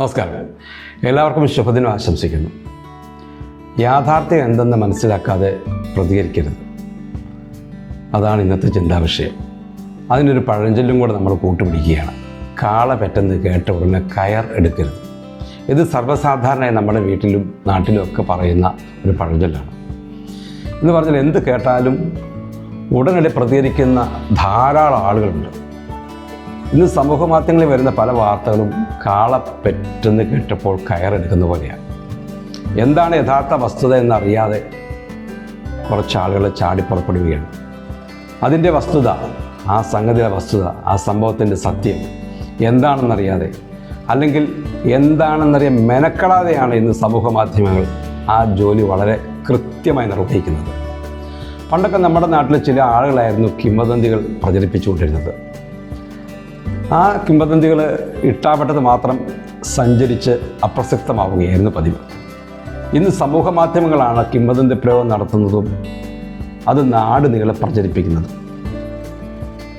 നമസ്കാരം. എല്ലാവർക്കും ശുഭദിനം ആശംസിക്കുന്നു. യാഥാർത്ഥ്യം എന്തെന്ന് മനസ്സിലാക്കാതെ പ്രതികരിക്കരുത്. അതാണ് ഇന്നത്തെ ചിന്താ വിഷയം. അതിനൊരു പഴഞ്ചൊല്ലും കൂടെ നമ്മൾ കൂട്ടുപിടിക്കുകയാണ്. കാള പെറ്റെന്ന് കേട്ട ഉടനെ കയർ എടുക്കരുത്. ഇത് സർവസാധാരണയായി നമ്മുടെ വീട്ടിലും നാട്ടിലും ഒക്കെ പറയുന്ന ഒരു പഴഞ്ചൊല്ലാണ്. എന്ന് പറഞ്ഞാൽ എന്ത് കേട്ടാലും ഉടനടി പ്രതികരിക്കുന്ന ധാരാളം ആളുകളുണ്ട്. ഇന്ന് സമൂഹ മാധ്യമങ്ങളിൽ വരുന്ന പല വാർത്തകളും കാള പെട്ടെന്ന് കേട്ടപ്പോൾ കയറെടുക്കുന്ന പോലെയാണ്. എന്താണ് യഥാർത്ഥ വസ്തുത എന്നറിയാതെ കുറച്ച് ആളുകൾ ചാടിപ്പുറപ്പെടുകയാണ്. അതിന്റെ വസ്തുത ആ സംഗതിയുടെ വസ്തുത ആ സംഭവത്തിന്റെ സത്യം എന്താണെന്നറിയാതെ അല്ലെങ്കിൽ എന്താണെന്നറിയാൻ മെനക്കെടാതെയാണ് ഇന്ന് സമൂഹ മാധ്യമങ്ങൾ ആ ജോലി വളരെ കൃത്യമായി നിർവഹിക്കുന്നത്. പണ്ടൊക്കെ നമ്മുടെ നാട്ടിൽ ചില ആളുകളായിരുന്നു കിംവദന്തികൾ പ്രചരിപ്പിച്ചുകൊണ്ടിരുന്നത്. ആ കിംവദന്തികൾ ഇട്ടാവട്ടത് മാത്രം സഞ്ചരിച്ച് അപ്രസക്തമാവുകയായിരുന്നു പതിവ്. ഇന്ന് സമൂഹ മാധ്യമങ്ങളാണ് കിംവദന്തി പ്രയോഗം നടത്തുന്നതും അത് നാട് നീളെ പ്രചരിപ്പിക്കുന്നതും.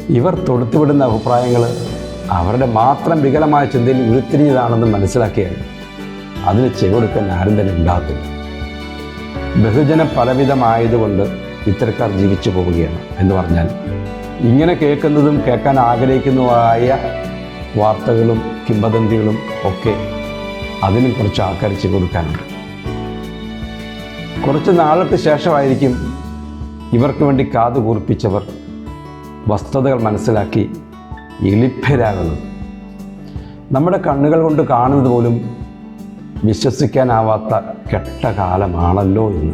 ഇവർ തൊടുത്തുവിടുന്ന അഭിപ്രായങ്ങൾ അവരുടെ മാത്രം വികലമായ ചിന്തയിൽ ഉരുത്തിരിഞ്ഞതാണെന്ന് മനസ്സിലാക്കിയാൽ അതിന് ചെവിടുക്കാൻ ആരും തന്നെ ഉണ്ടാകത്തില്ല. ബഹുജന പലവിധമായതുകൊണ്ട് ഇത്തരക്കാർ ജീവിച്ചു പോവുകയാണ് എന്ന് പറഞ്ഞാൽ ഇങ്ങനെ കേൾക്കുന്നതും കേൾക്കാൻ ആഗ്രഹിക്കുന്നതുമായ വാർത്തകളും കിംവദന്തികളും ഒക്കെ അതിനും കുറച്ച് ആക്കരിച്ച് കൊടുക്കാനുണ്ട്. കുറച്ച് നാളുകൾക്ക് ശേഷമായിരിക്കും ഇവർക്ക് വേണ്ടി കാതു കൂർപ്പിച്ചവർ വസ്തുതകൾ മനസ്സിലാക്കി എളിഭ്യരാകുന്നത് നമ്മുടെ കണ്ണുകൾ കൊണ്ട് കാണുന്നത് പോലും വിശ്വസിക്കാനാവാത്ത കെട്ട കാലമാണല്ലോ എന്ന്.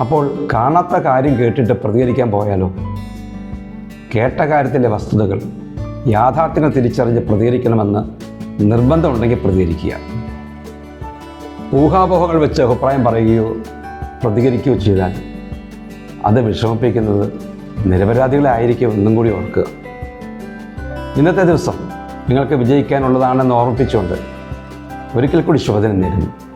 അപ്പോൾ കാണാത്ത കാര്യം കേട്ടിട്ട് പ്രതികരിക്കാൻ പോയാലോ? കേട്ട കാര്യത്തിന്റെ വസ്തുതകൾ യാഥാർത്ഥ്യങ്ങൾ തിരിച്ചറിഞ്ഞ് പ്രതികരിക്കണമെന്ന് നിർബന്ധമുണ്ടെങ്കിൽ പ്രതികരിക്കുക. ഊഹാപോഹങ്ങൾ വെച്ച് അഭിപ്രായം പറയുകയോ പ്രതികരിക്കുകയോ ചെയ്താൽ അത് വിഷമിപ്പിക്കുന്നത് നിരപരാധികളായിരിക്കും എന്നും കൂടി ഓർക്കുക. ഇന്നത്തെ ദിവസം നിങ്ങൾക്ക് വിജയിക്കാനുള്ളതാണെന്ന് ഓർമ്മിപ്പിച്ചുകൊണ്ട് ഒരിക്കൽ കൂടി ശുഭദിനം നേരുന്നു.